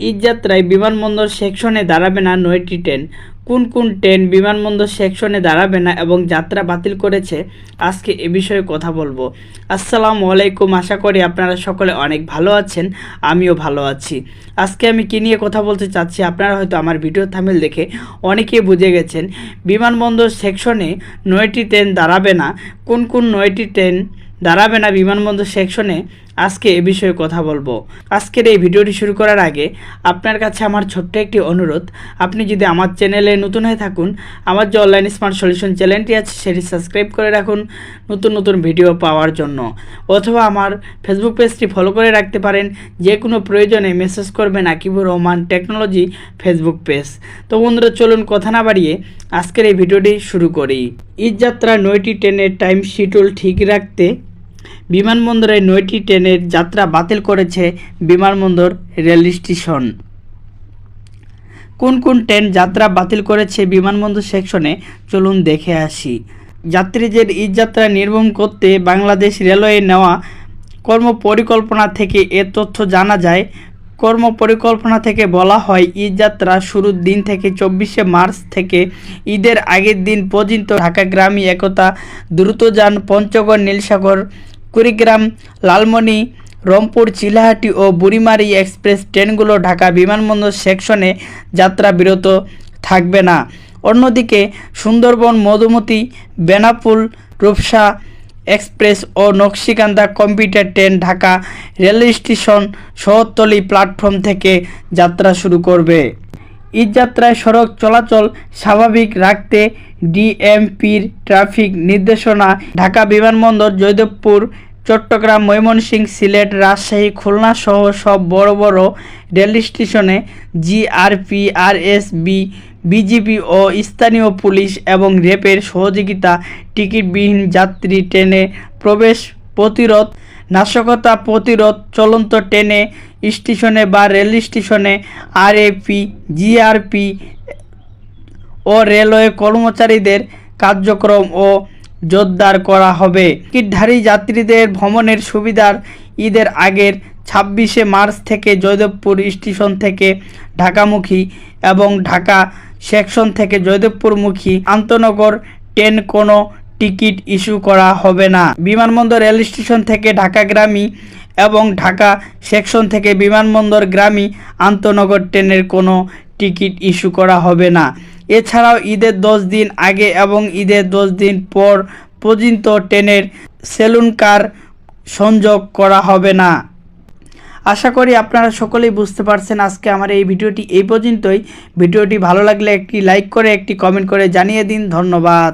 ঈদযাত্রায় বিমানবন্দর সেকশনে দাঁড়াবে না নয়টি ট্রেন। কোন কোন ট্রেন বিমানবন্দর সেকশনে দাঁড়াবে না এবং যাত্রা বাতিল করেছে, আজকে এ বিষয়ে কথা বলব। আসসালামু আলাইকুম, আশা করি আপনারা সকলে অনেক ভালো আছেন, আমিও ভালো আছি। আজকে আমি কী নিয়ে কথা বলতে চাচ্ছি, আপনারা হয়তো আমার ভিডিও থামেল দেখে অনেকেই বুঝে গেছেন। বিমানবন্দর সেকশনে নয়টি ট্রেন দাঁড়াবে না। কোন কোন নয়টি ট্রেন দাঁড়াবে না বিমানবন্দর সেকশনে আজকে এ বিষয়ে কথা বলব। আজকের এই ভিডিওটি শুরু করার আগে আপনার কাছে আমার ছোট্ট একটি অনুরোধ। আপনি যদি আমার চ্যানেলে নতুন হয়ে থাকুন, আমার যে অনলাইন স্মার্ট সলিউশন চ্যানেলটি আছে সেটি সাবস্ক্রাইব করে রাখুন নতুন নতুন ভিডিও পাওয়ার জন্য। অথবা আমার ফেসবুক পেজটি ফলো করে রাখতে পারেন। যে কোনো প্রয়োজনে মেসেজ করবেন Akibur Rahman technology Facebook page তো বন্ধুরা, চলুন কথা না বাড়িয়ে আজকের এই ভিডিওটি শুরু করি। ঈদযাত্রা নয়টি ট্রেনের টাইম শিডিউল ঠিক রাখতে বিমানবন্দরে নয়টি ট্রেনের যাত্রা বাতিল করেছে বিমানবন্দর রেল স্টেশন। কোন কোন ট্রেন যাত্রা বাতিল করেছে বিমানবন্দর সেকশনে চলুন দেখে আসি। যাত্রীদের ঈদযাত্রা নির্বহন করতে বাংলাদেশ রেলওয়ে নেওয়া কর্মপরিকল্পনা থেকে এ তথ্য জানা যায়। কর্মপরিকল্পনা থেকে বলা হয়, ঈদযাত্রা শুরুর দিন থেকে চব্বিশে মার্চ থেকে ঈদের আগের দিন পর্যন্ত ঢাকা গ্রামী একতা দ্রুতযান পঞ্চগড়, নীলসাগর কুড়িগ্রাম, লালমনি, রংপুর, চিলাহাটি ও বুড়িমারি এক্সপ্রেস ট্রেনগুলো ঢাকা বিমানবন্দর সেকশনে যাত্রা বিরত থাকবে না। অন্যদিকে সুন্দরবন, মধুমতি, বেনাপুল, রূপসা এক্সপ্রেস ও Nakshikantha commuter train Dhaka rail station শহরতলি platform থেকে যাত্রা শুরু করবে। ঈদযাত্রায় সড়ক চলাচল স্বাভাবিক রাখতে ডিএমপির ট্রাফিক নির্দেশনা, ঢাকা বিমানবন্দর, জয়দেবপুর, চট্টগ্রাম, ময়মনসিংহ, সিলেট, রাজশাহী, খুলনা সহ সব বড় বড় রেল স্টেশনে জিআরপি, আরএসবি, বিজিবি ও স্থানীয় পুলিশ এবং রেপের সহযোগিতা, টিকিটবিহীন যাত্রী ট্রেনে প্রবেশ প্রতিরোধ, নাশকতা প্রতিরোধ, চলন্ত ট্রেনে স্টেশনে বা রেল স্টেশনে আরএপি, জিআরপি ও রেলওয়ে কর্মচারীদের কার্যক্রম ও জোরদার করা হবে। টিকিটধারী যাত্রীদের ভ্রমণের সুবিধার ঈদের আগের ছাব্বিশে মার্চ থেকে জয়দেবপুর স্টেশন থেকে ঢাকামুখী এবং ঢাকা সেকশন থেকে জয়দেবপুরমুখী আন্তনগর ট্রেন কোনো টিকিট ইস্যু করা হবে না। বিমানবন্দর রেল স্টেশন থেকে ঢাকা গ্রামী এবং ঢাকা সেকশন থেকে বিমানবন্দর গ্রামী আন্তনগর ট্রেনের কোনো টিকিট ইস্যু করা হবে না। এছাড়াও ঈদের দশ দিন আগে এবং ঈদের দশ দিন পর পর্যন্ত ট্রেনের সেলুন কার সংযোগ করা হবে না। আশা করি আপনারা সকলেই বুঝতে পারছেন আজকে আমার এই ভিডিওটি এই পর্যন্তই। ভিডিওটি ভালো লাগলে একটি লাইক করে, একটি কমেন্ট করে জানিয়ে দিন। ধন্যবাদ।